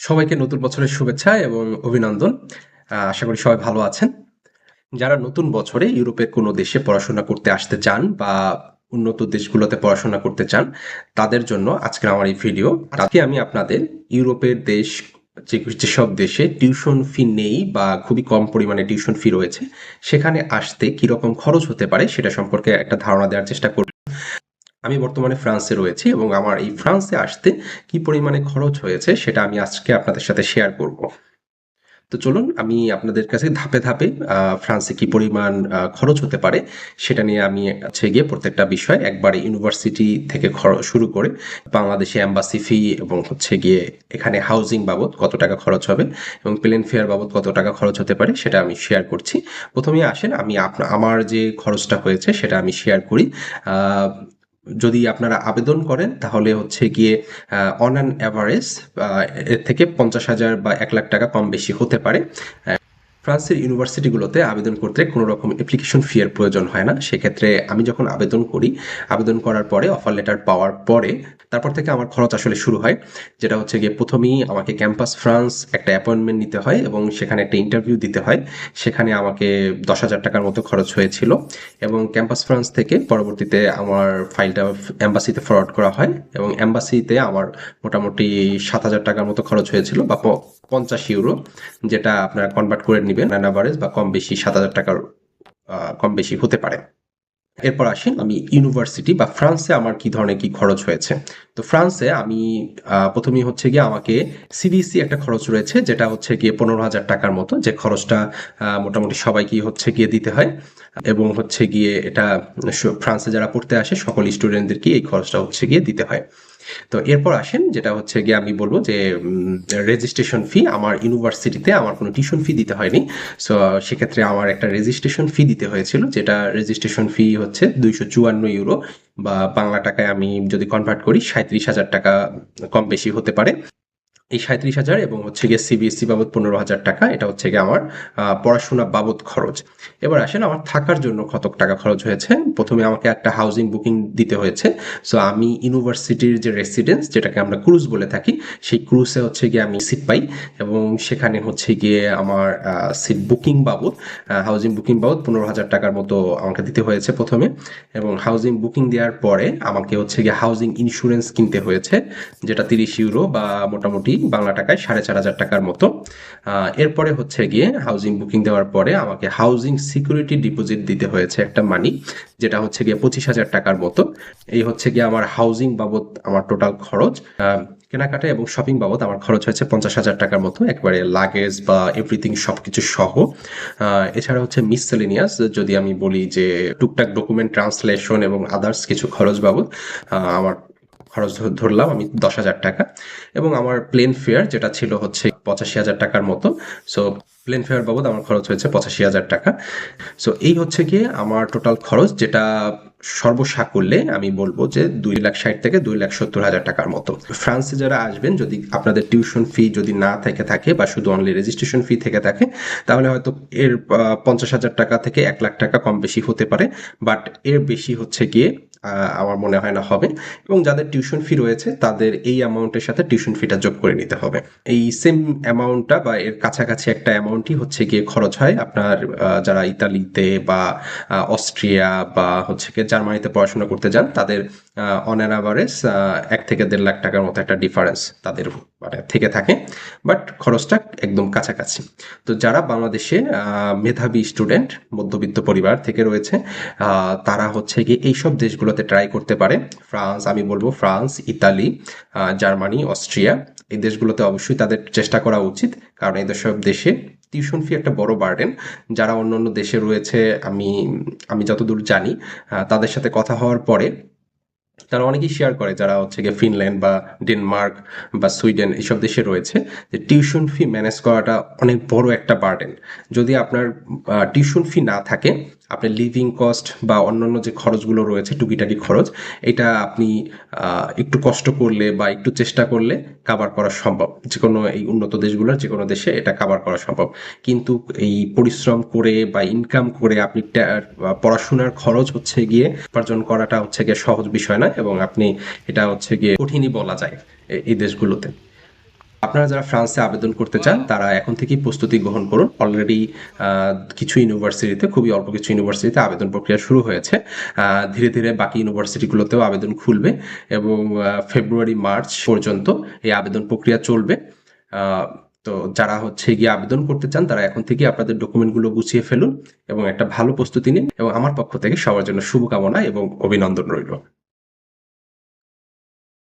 সবাইকে নতুন বছরের শুভেচ্ছা এবং অভিনন্দন। আশা করি সবাই ভালো আছেন। যারা নতুন বছরে ইউরোপের কোনো দেশে পড়াশোনা করতে আসতে চান বা উন্নত দেশগুলোতে পড়াশোনা করতে চান, তাদের জন্য আজকে আমার এই ভিডিও। আজকে আমি আপনাদের ইউরোপের দেশ, যে যেসব দেশে টিউশন ফি নেই বা খুবই কম পরিমাণে টিউশন ফি রয়েছে, সেখানে আসতে কীরকম খরচ হতে পারে সেটা সম্পর্কে একটা ধারণা দেওয়ার চেষ্টা করব। আমি বর্তমানে ফ্রান্সে রয়েছি এবং আমার এই ফ্রান্সে আসতে কি পরিমাণে খরচ হয়েছে সেটা আমি আজকে আপনাদের সাথে শেয়ার করব। তো চলুন, আমি আপনাদের কাছে ধাপে ধাপে ফ্রান্সে কি পরিমাণ খরচ হতে পারে সেটা নিয়ে আমি হচ্ছে গিয়ে প্রত্যেকটা বিষয় একবারে ইউনিভার্সিটি থেকে খরচ শুরু করে বাংলাদেশে অ্যাম্বাসি ফি এবং হচ্ছে গিয়ে এখানে হাউজিং বাবদ কত টাকা খরচ হবে এবং প্লেন ফেয়ার বাবদ কত টাকা খরচ হতে পারে সেটা আমি শেয়ার করছি। প্রথমেই আসেন, আমি আমার যে খরচটা হয়েছে সেটা আমি শেয়ার করি। যদি আপনারা আবেদন করেন, তাহলে হচ্ছে গিয়ে অন অ্যান অ্যাভারেজ এর থেকে পঞ্চাশ হাজার বা এক লাখ টাকা কম বেশি হতে পারে। ফ্রান্সের ইউনিভার্সিটিগুলোতে আবেদন করতে কোনো রকম অ্যাপ্লিকেশন ফি এর প্রয়োজন হয় না। সেক্ষেত্রে আমি যখন আবেদন করি, আবেদন করার পরে অফার লেটার পাওয়ার পরে তারপর থেকে আমার খরচ আসলে শুরু হয়। যেটা হচ্ছে গিয়ে প্রথমেই আমাকে ক্যাম্পাস ফ্রান্স একটা অ্যাপয়েন্টমেন্ট নিতে হয় এবং সেখানে একটা ইন্টারভিউ দিতে হয়। সেখানে আমাকে দশ হাজার টাকার মতো খরচ হয়েছিল এবং ক্যাম্পাস ফ্রান্স থেকে পরবর্তীতে আমার ফাইলটা অ্যাম্বাসিতে ফরওয়ার্ড করা হয় এবং অ্যাম্বাসিতে আমার মোটামুটি সাত হাজার টাকার মতো খরচ হয়েছিল বা পঞ্চাশ ইউরো, যেটা আপনারা কনভার্ট করে নেবেন অ্যাভারেজ বা কম বেশি সাত হাজার টাকার কম বেশি হতে পারে। এরপর আসেন আমি ইউনিভার্সিটি বা ফ্রান্সে আমার কি ধরনের কি খরচ হয়েছে। তো ফ্রান্সে আমি প্রথমেই হচ্ছে গিয়ে আমাকে সিবিএসসি একটা খরচ রয়েছে, যেটা হচ্ছে গিয়ে পনেরো হাজার টাকার মতো, যে খরচটা মোটামুটি সবাইকে হচ্ছে গিয়ে দিতে হয়। এবং হচ্ছে গিয়ে এটা ফ্রান্সে যারা পড়তে আসে, সকল স্টুডেন্টদেরকে এই খরচটা হচ্ছে গিয়ে দিতে হয়। তো এরপর আসেন, যেটা হচ্ছে গিয়ে আমি বলব যে রেজিস্ট্রেশন ফি আমার ইউনিভার্সিটিতে আমার কোনো টিউশন ফি দিতে হয়নি। সো সেক্ষেত্রে আমার একটা রেজিস্ট্রেশন ফি দিতে হয়েছিল, যেটা রেজিস্ট্রেশন ফি হচ্ছে দুইশো চুয়ান্ন ইউরো বা বাংলা টাকায় আমি যদি কনভার্ট করি সাঁত্রিশ হাজার টাকা কম বেশি হতে পারে। এই সাঁত্রিশ হাজার এবং হচ্ছে গিয়ে সিবিএসসি বাবদ পনেরো হাজার টাকা। এটা হচ্ছে গিয়ে আমার পড়াশোনা বাবদ খরচ। এবার আসেন, আমার থাকার জন্য কত টাকা খরচ হয়েছে? প্রথমে আমাকে একটা হাউজিং বুকিং দিতে হয়েছে। সো আমি ইউনিভার্সিটির যে রেসিডেন্স যেটাকে আমরা ক্রুজ বলে থাকি, সেই ক্রুজে হচ্ছে গিয়ে আমি সিট পাই এবং সেখানে হচ্ছে গিয়ে আমার সিট বুকিং বাবদ হাউজিং বুকিং বাবদ পনেরো হাজার টাকার মতো আমাকে দিতে হয়েছে প্রথমে। এবং হাউজিং বুকিং দেওয়ার পরে আমাকে হচ্ছে গিয়ে হাউজিং ইন্স্যুরেন্স কিনতে হয়েছে, যেটা তিরিশ ইউরো বা মোটামুটি বাংলা টাকায় সাড়ে চার হাজার টাকার মতো। এরপরে হচ্ছে গিয়ে হাউজিং বুকিং দেওয়ার পরে আমাকে হাউজিং সিকিউরিটি ডিপোজিট দিতে হয়েছে একটা মানি যেটা হচ্ছে গিয়ে পঁচিশ হাজার টাকার মতো। এই হচ্ছে গিয়ে আমার হাউজিং বাবদ আমার টোটাল খরচ। কেনাকাটা এবং শপিং বাবদ আমার খরচ হয়েছে পঞ্চাশ হাজার টাকার মতো, একবারে লাগেজ বা এভরিথিং সবকিছু সহ। এছাড়া হচ্ছে মিসসেলিনিয়াস যদি আমি বলি যে টুকটাক ডকুমেন্ট ট্রান্সলেশন এবং আদার্স কিছু খরচ বাবদ আমার খরচ ধরলাম আমি দশ হাজার টাকা। এবং আমার প্লেন ফেয়ার যেটা ছিল হচ্ছে পঁচাশি হাজার টাকার মতো। সো প্লেন ফেয়ার বাবদ আমার খরচ হয়েছে পঁচাশি হাজার টাকা। সো এই হচ্ছে গিয়ে আমার টোটাল খরচ যেটা সর্বসাকুল্যে আমি বলব যে দুই লাখ ষাট থেকে দুই লাখ সত্তর হাজার টাকার মতো। ফ্রান্সে যারা আসবেন, যদি আপনাদের টিউশন ফি যদি না থেকে থাকে বা শুধু অনলি রেজিস্ট্রেশন ফি থেকে থাকে, তাহলে হয়তো এর পঞ্চাশ হাজার টাকা থেকে এক লাখ টাকা কম বেশি হতে পারে। বাট এর বেশি হচ্ছে গিয়ে আমার মনে হয় না হবে। এবং যাদের টিউশন ফি রয়েছে, তাদের এই অ্যামাউন্টের সাথে টিউশন ফিটা যোগ করে নিতে হবে। এই সেম অ্যামাউন্টটা বা এর কাছাকাছি একটা অ্যামাউন্টই হচ্ছে গিয়ে খরচ হয় আপনার যারা ইতালিতে বা অস্ট্রিয়া বা হচ্ছে গিয়ে জার্মানিতে পড়াশোনা করতে যান, তাদের অন অ্যান অ্যাভারেজ এক থেকে দেড় লাখ টাকার মতো একটা ডিফারেন্স তাদের মানে থেকে থাকে বাট খরচটা একদম কাছাকাছি। তো যারা বাংলাদেশে মেধাবী স্টুডেন্ট মধ্যবিত্ত পরিবার থেকে রয়েছে তারা হচ্ছে গিয়ে এইসব দেশগুলোতে ট্রাই করতে পারে। ফ্রান্স, আমি বলব ফ্রান্স, ইতালি জার্মানি, অস্ট্রিয়া, এই দেশগুলোতে অবশ্যই তাদের চেষ্টা করা উচিত। কারণ এই সব দেশে টিউশন ফি একটা বড় বার্ডেন যারা অন্য অন্য দেশে রয়েছে, আমি আমি যতদূর জানি তাদের সাথে কথা হওয়ার পরে তারা অনেকেই শেয়ার করে যারা হচ্ছে গিয়ে ফিনল্যান্ড বা ডেনমার্ক বা সুইডেন এইসব দেশে রয়েছে যে টিউশন ফি ম্যানেজ করাটা অনেক বড় একটা বার্ডেন যদি আপনার টিউশন ফি না থাকে আপনার লিভিং কস্ট বা অন্যান্য যে খরচগুলো রয়েছে, টুকিটাকি খরচ, এটা আপনি একটু কষ্ট করলে বা একটু চেষ্টা করলে কাভার করা সম্ভব। যে কোনো এই উন্নত দেশগুলোর যে কোনো দেশে এটা কাভার করা সম্ভব। কিন্তু এই পরিশ্রম করে বা ইনকাম করে আপনি পড়াশোনার খরচ হচ্ছে গিয়ে উপার্জন করাটা হচ্ছে গিয়ে সহজ বিষয় না এবং আপনি এটা হচ্ছে গিয়ে কঠিনই বলা যায় এই দেশগুলোতে। আপনারা যারা ফ্রান্সে আবেদন করতে চান, তারা এখন থেকেই প্রস্তুতি গ্রহণ করুন। অলরেডি কিছু ইউনিভার্সিটিতে খুবই অল্প কিছু ইউনিভার্সিটিতে আবেদন প্রক্রিয়া শুরু হয়েছে। ধীরে ধীরে বাকি ইউনিভার্সিটিগুলোতেও আবেদন খুলবে এবং ফেব্রুয়ারি মার্চ পর্যন্ত এই আবেদন প্রক্রিয়া চলবে। তো যারা হচ্ছে গিয়ে আবেদন করতে চান, তারা এখন থেকে আপনাদের ডকুমেন্টগুলো গুছিয়ে ফেলুন এবং একটা ভালো প্রস্তুতি নিন এবং আমার পক্ষ থেকে সবার জন্য শুভকামনা এবং অভিনন্দন রইল।